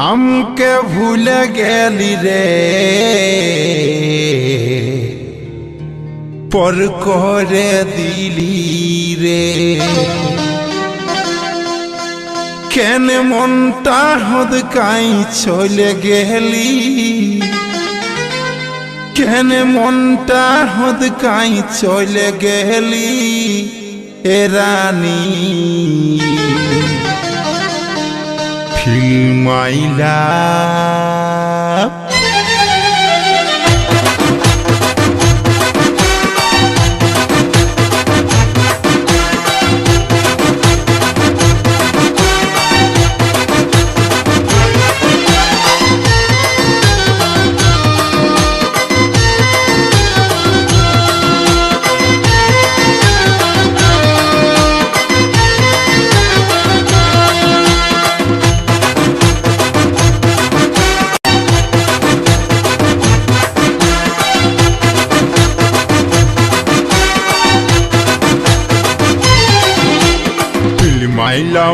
আমকে ভুলে গেলি রে পর করে দিলি রে কেন মনটা হদ কাই চলে গেলি কেন মনটা হদ কাই চলে গেলি এ রানী feel my love.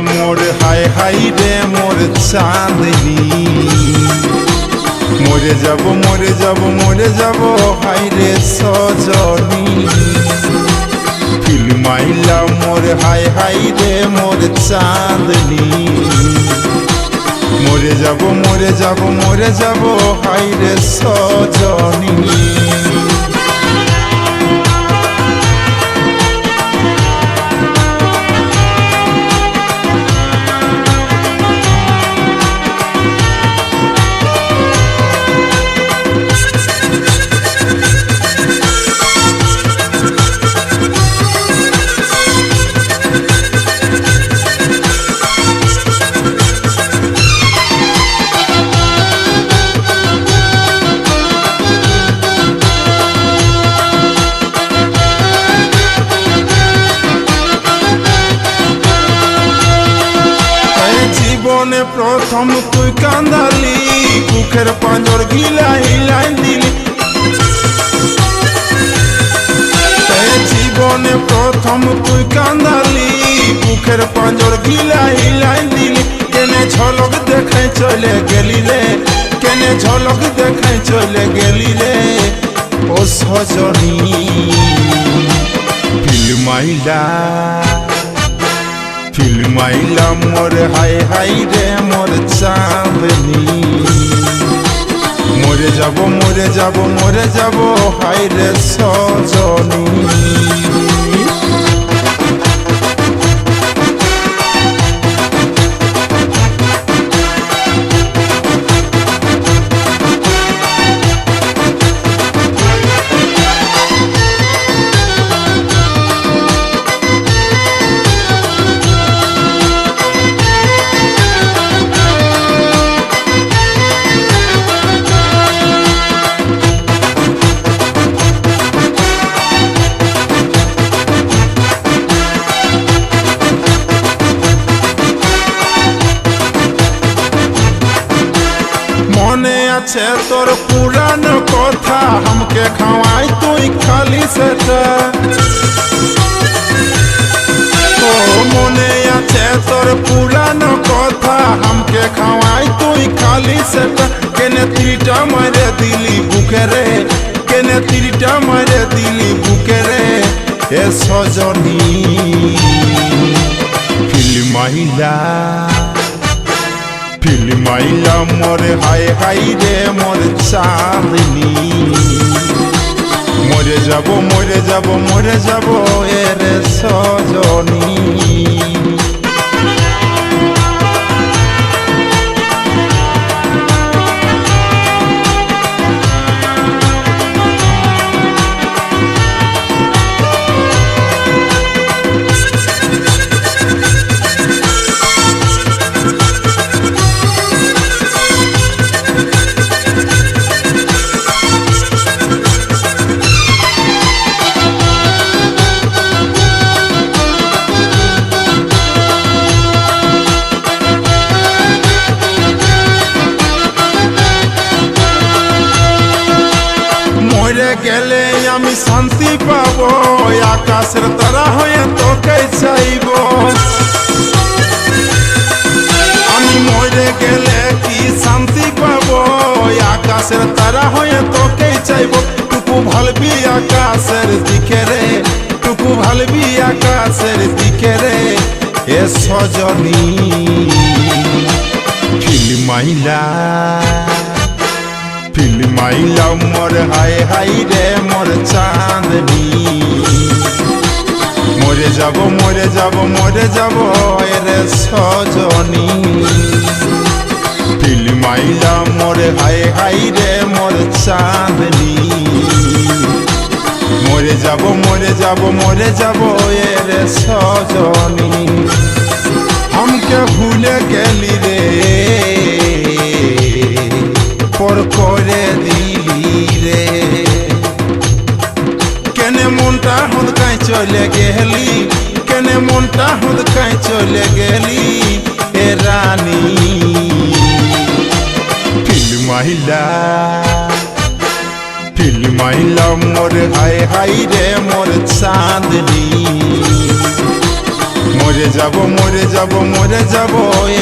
মোর হাই হাই রে মোর চাঁদনি। মরে যাব মরে যাব মরে যাব হাই রে সজনী। ফিল মাই লাভ মোর হাই হাই রে মোর চাঁদনি। মরে যাব মরে যাব মরে যাব হাই রে সজনী। প্রথম তুই কান্দালি, বুকের পাঁজর গিলা হিলাই দিলি। জীবনে প্রথম তুই কান্দালি, বুকের পাঁজর গিলা হিলাই দিলি। কেনে ঝলক দেখে চলে গেলি রে, কেনে ঝলক দেখে চলে গেলি রে, ও সজনী। ফিল মাইলা ফিল মাইলা মোর হাই হাই রে। যাব মরে যাব মরে যাব হাই রে সজনী। আছে তোর পুরান কথা, হামকে খাওয়াই তুই খালি সেটা। ও মনে আছে তোর পুরান কথা, হামকে খাওয়াই তুই খালি সেটা। কেনে তিরিটা মারে দিলি বুকে রে, কেনে তিরিটা মারে দিলি বুকে রে, এ সজনী। ফিল্মাইলা। ফিল মাইলা মোরে হাই হাই রে মোর চাঁদনি। মরে যাব মরে যাব মরে যাব এর সজনী। শান্তি পাবো, আকাশের তারা হয়ে তোকে চাইব। আমি মরে গেলে কি শান্তি পাবো, আকাশের তারা হয়ে তোকে চাইব। টুকু ভালবি আকাশের দিকে রে, টুকু ভালবি আকাশের দিকে রে, এ সজনী। ফিল্মাইলা ফিল্মাইলা মোর হাই হাই রে মোর চাঁদনি মরে যাব মরে যাব মরে যাব রে সজনী ফিল্মাইলা মোর হাই হাই রে মোর চাঁদনি মরে যাব মরে যাব মরে যাব রে সজনী हमके भूले गेली रे পর করে দিলি রে। কেনে মনটা হুদকাই চলে গেলি? কেনে মনটা হুদকাই চলে গেলি এ রানী? ফিল মাইলা ফিল মাইলা মোর হাই হাই রে, মোর চাঁদনি। মরে যাব মরে যাব মরে যাব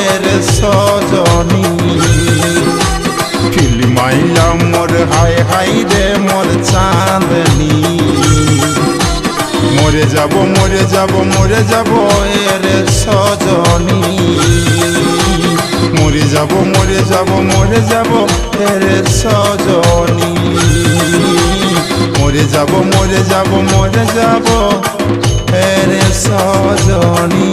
এর সজনী। ফিল মাইলাম মোর হাই হাই রে, মোর চাঁদনি। মরে যাব মরে যাব মরে যাব এর সজনী। মরে যাব মরে যাব মরে যাব এর সজনী। মরে যাব মরে যাব মরে যাব এর সজনী।